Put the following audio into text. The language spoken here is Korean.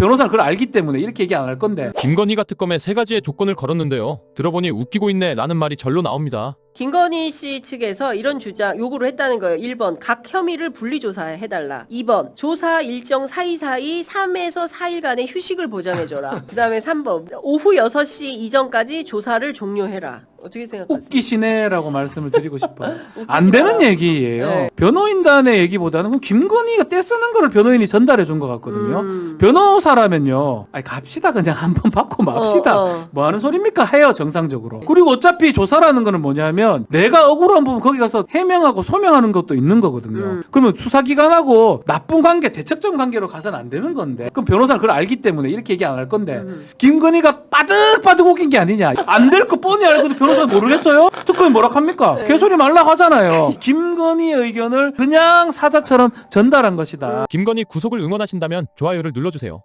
변호사는 그걸 알기 때문에 이렇게 얘기 안 할 건데 김건희가 특검에 세 가지의 조건을 걸었는데요. 들어보니 웃기고 있네 라는 말이 절로 나옵니다. 김건희 씨 측에서 이런 주장 요구를 했다는 거예요. 1번 각 혐의를 분리조사해 달라. 2번 조사 일정 사이사이 3에서 4일간의 휴식을 보장해 줘라. 그다음에 3번 오후 6시 이전까지 조사를 종료해라. 어떻게 생각하세요? 웃기시네라고 말씀을 드리고 싶어요. 안 되는. 얘기예요. 네. 변호인단의 얘기보다는 김건희가 떼쓰는 거를 변호인이 전달해 준 것 같거든요. 음. 변호사라면요. 아니 갑시다 그냥 한번 받고 맙시다. 어, 어. 뭐 하는 소리입니까? 해요 정상적으로. 그리고 어차피 조사라는 거는 뭐냐면 내가 억울한 부분 거기 가서 해명하고 소명하는 것도 있는 거거든요. 음. 그러면 수사기관하고 나쁜 관계, 대척점 관계로 가서는 안 되는 건데. 그럼 변호사는 그걸 알기 때문에 이렇게 얘기 안 할 건데. 음. 김건희가 빠득빠득 웃긴 게 아니냐. 안 될 거 뻔히 알고도 변호 사 모르겠어요? 특검이 뭐라 합니까? 네. 개소리 말라 하잖아요. 김건희의 의견을 그냥 사자처럼 전달한 것이다. 김건희 구속을 응원하신다면 좋아요를 눌러주세요.